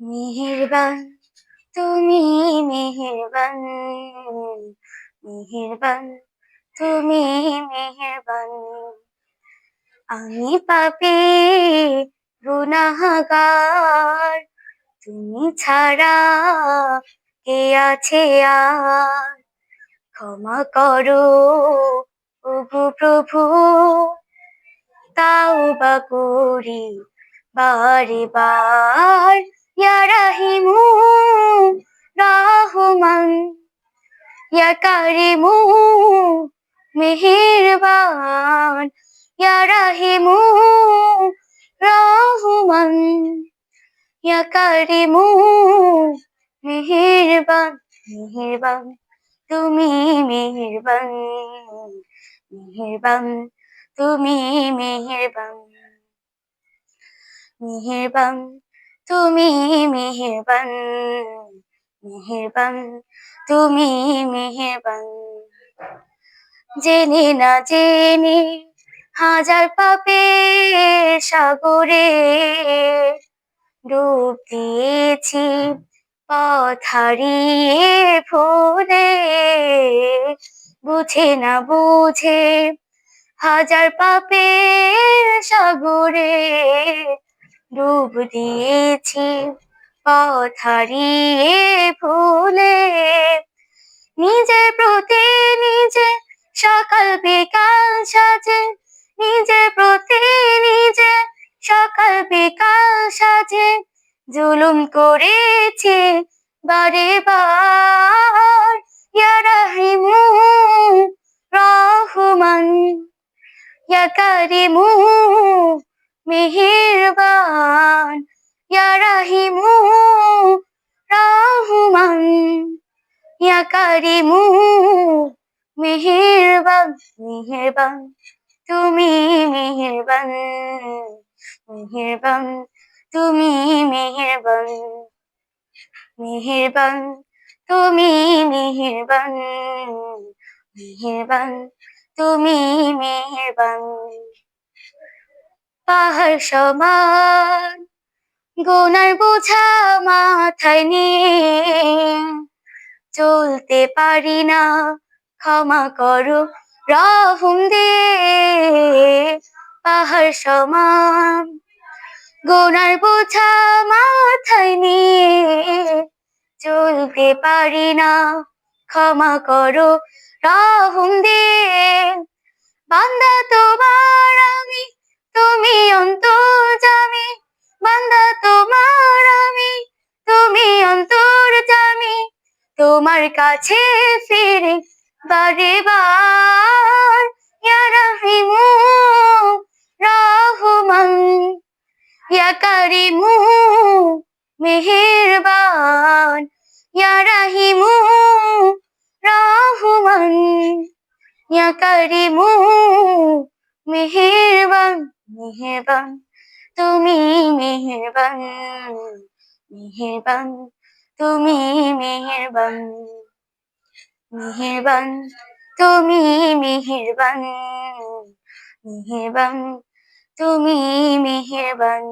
মেহেরবান, তুমি মেহেরবান মেহেরবান, তুমি মেহেরবান। আমি পাপি গুনাহগার, তুমি ছাড়া কে আছে আর? ক্ষমা করো ওগো প্রভু তাও বা করি বারে বার। ইয়া রাহিমু রহমান ইয়া কারিমু মেহেরবান ইয়া রাহিমু রহমান ইয়া কারিমু মেহেরবান মেহেরবান তুমি মেহেরবান মেহেরবান তুমি মেহেরবান মেহেরবান তুমি মেহেরবান মেহেরবান, তুমি মেহেরবান। জেনে না জেনে হাজার পাপের সাগরে ডুব দিয়েছি, পথ হারিয়ে বুঝে না বুঝে হাজার পাপের সাগরে ডুব দিয়েছি, পথ হারিয়ে ভুলে। নিজের প্রতি নিজে সকাল বিকাল সাজে। নিজের প্রতি নিজে সকাল বিকাল সাজে। জুলুম করেছে বারে বার, ইয়া রাহিমু, রহমান, ইয়া কারিমু। মেহেরবান, ইয়া রাহিমু, রহমান, ইয়া কারিমু, মেহেরবান মেহেরবান, তুমি মেহেরবান মেহেরবান, তুমি মেহেরবান মেহেরবান, তুমি মেহেরবান মেহেরবান, তুমি মেহেরবান। পাহাড় সমান। গোনার বোঝা মাথায় নিয়ে চলতে পারি না। ক্ষমা করো রহম দে। পাহাড় সমান। গোনার বোঝা মাথায় নিয়ে চলতে পারি না। ক্ষমা করো রহম দে। বান্দা তোমার আমি তুমি অন্তর জামি বান্দা তোমার আমি। তুমি অন্তর জামি তোমার কাছে ফিরে বারে বার। ইয়া রাহিমু, রহমান, ইয়া কারিমু, মেহেরবান। ইয়া রাহিমু, রহমান, ইয়া কারিমু, মেহেরবান। মেহেরবান তুমি মেহেরবান মেহেরবান তুমি মেহেরবান মেহেরবান তুমি মেহেরবান মেহেরবান তুমি মেহেরবান।